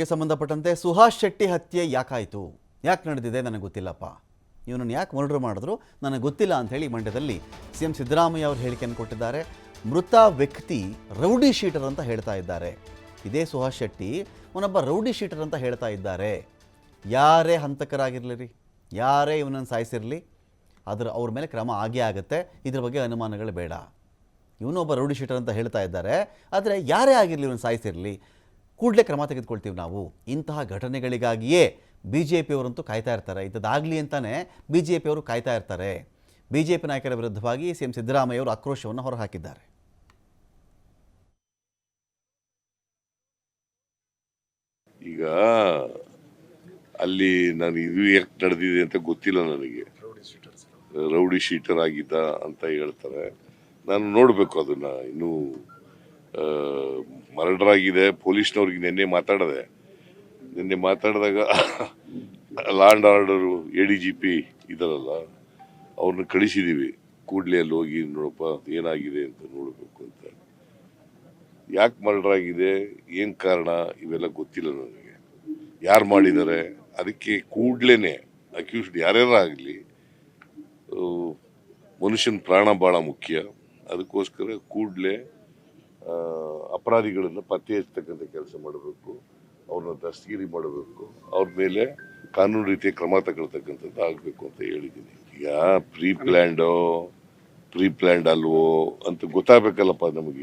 ಗೆ ಸಂಬಂಧಪಟ್ಟಂತೆ ಸುಹಾಸ್ ಶೆಟ್ಟಿ ಹತ್ಯೆ ಯಾಕಾಯಿತು? ಯಾಕೆ ನಡೆದಿದೆ? ನನಗೆ ಗೊತ್ತಿಲ್ಲಪ್ಪ. ಇವನನ್ನು ಯಾಕೆ ಮರ್ಡರ್ ಮಾಡಿದ್ರು? ನನಗೆ ಗೊತ್ತಿಲ್ಲ ಅಂತ ಹೇಳಿ ಮಂಡ್ಯದಲ್ಲಿ ಸಿ ಎಂ ಸಿದ್ದರಾಮಯ್ಯ ಅವರು ಹೇಳಿಕೆಯನ್ನು ಕೊಟ್ಟಿದ್ದಾರೆ. ಮೃತ ವ್ಯಕ್ತಿ ರೌಡಿ ಶೀಟರ್ ಅಂತ ಹೇಳ್ತಾ ಇದ್ದಾರೆ. ಇದೇ ಸುಹಾಸ್ ಶೆಟ್ಟಿ ಅವನೊಬ್ಬ ರೌಡಿ ಶೀಟರ್ ಅಂತ ಹೇಳ್ತಾ ಇದ್ದಾರೆ. ಯಾರೇ ಹಂತಕರಾಗಿರಲಿ ಯಾರೇ ಇವನನ್ನು ಸಾಯಿಸಿರಲಿ ಅದರ ಅವ್ರ ಮೇಲೆ ಕ್ರಮ ಆಗೇ ಆಗುತ್ತೆ. ಇದ್ರ ಬಗ್ಗೆ ಅನುಮಾನಗಳು ಬೇಡ. ಇವನೊಬ್ಬ ರೌಡಿ ಶೀಟರ್ ಅಂತ ಹೇಳ್ತಾ ಇದ್ದಾರೆ. ಆದರೆ ಯಾರೇ ಆಗಿರಲಿ ಇವನು ಸಾಯಿಸಿರಲಿ ಕೂಡಲೇ ಕ್ರಮ ತೆಗೆದುಕೊಳ್ತೀವಿ ನಾವು. ಇಂತಹ ಘಟನೆಗಳಿಗಾಗಿಯೇ ಬಿ ಜೆ ಪಿಯವರಂತೂ ಕಾಯ್ತಾ ಇರ್ತಾರೆ. ಇಂಥದ್ದಾಗಲಿ ಅಂತಲೇ ಬಿ ಜೆ ಪಿಯವರು ಕಾಯ್ತಾ ಇರ್ತಾರೆ. ಬಿ ಜೆ ಪಿ ನಾಯಕರ ವಿರುದ್ಧವಾಗಿ ಸಿ ಎಂ ಸಿದ್ದರಾಮಯ್ಯ ಅವರು ಆಕ್ರೋಶವನ್ನು ಹೊರಹಾಕಿದ್ದಾರೆ. ಈಗ ಅಲ್ಲಿ ನಾನು ಇದು ಯಾಕೆ ನಡೆದಿದೆ ಅಂತ ಗೊತ್ತಿಲ್ಲ ನನಗೆ. ರೌಡಿ ಶೀಟರ್ ಆಗಿದ್ದ ಅಂತ ಹೇಳ್ತಾರೆ. ನಾನು ನೋಡಬೇಕು ಅದನ್ನು. ಇನ್ನೂ ಮರ್ಡರ್ ಆಗಿದೆ ಪೊಲೀಸ್ನವ್ರಿಗೆ ನಿನ್ನೆ ಮಾತಾಡಿದೆ. ನಿನ್ನೆ ಮಾತಾಡಿದಾಗ law and order, A D G P ಇದಾರಲ್ಲ ಅವ್ರನ್ನ ಕಳಿಸಿದ್ದೀವಿ ಕೂಡಲೇ ಅಲ್ಲಿ ಹೋಗಿ ನೋಡಪ್ಪ, ಏನಾಗಿದೆ ಅಂತ ನೋಡಬೇಕು ಅಂತ. ಯಾಕೆ ಮರ್ಡರ್ ಆಗಿದೆ ಏನು ಕಾರಣ, ಇವೆಲ್ಲ ಗೊತ್ತಿಲ್ಲ ನನಗೆ. ಯಾರು ಮಾಡಿದ್ದಾರೆ ಅದಕ್ಕೆ ಕೂಡ್ಲೇ ಅಕ್ಯೂಸ್ಡ್ ಯಾರ್ಯಾರ ಆಗಲಿ ಮನುಷ್ಯನ ಪ್ರಾಣ ಭಾಳ ಮುಖ್ಯ. ಅದಕ್ಕೋಸ್ಕರ ಕೂಡಲೇ ಅಪರಾಧಿಗಳನ್ನು ಪತ್ತೆ ಹಚ್ಚತಕ್ಕಂಥ ಕೆಲಸ ಮಾಡಬೇಕು, ಅವ್ರನ್ನ ದಸ್ತಗಿರಿ ಮಾಡಬೇಕು, ಅವ್ರ ಮೇಲೆ ಕಾನೂನು ರೀತಿಯ ಕ್ರಮ ತಗೊಳ್ತಕ್ಕಂಥದ್ದು ಆಗಬೇಕು ಅಂತ ಹೇಳಿದ್ದೀನಿ. ಈಗ ಪ್ರೀ ಪ್ಲ್ಯಾಂಡೋ ಪ್ರೀ ಪ್ಲ್ಯಾಂಡ್ ಅಲ್ವೋ ಅಂತ ಗೊತ್ತಾಗಬೇಕಲ್ಲಪ್ಪ ನಮಗೆ.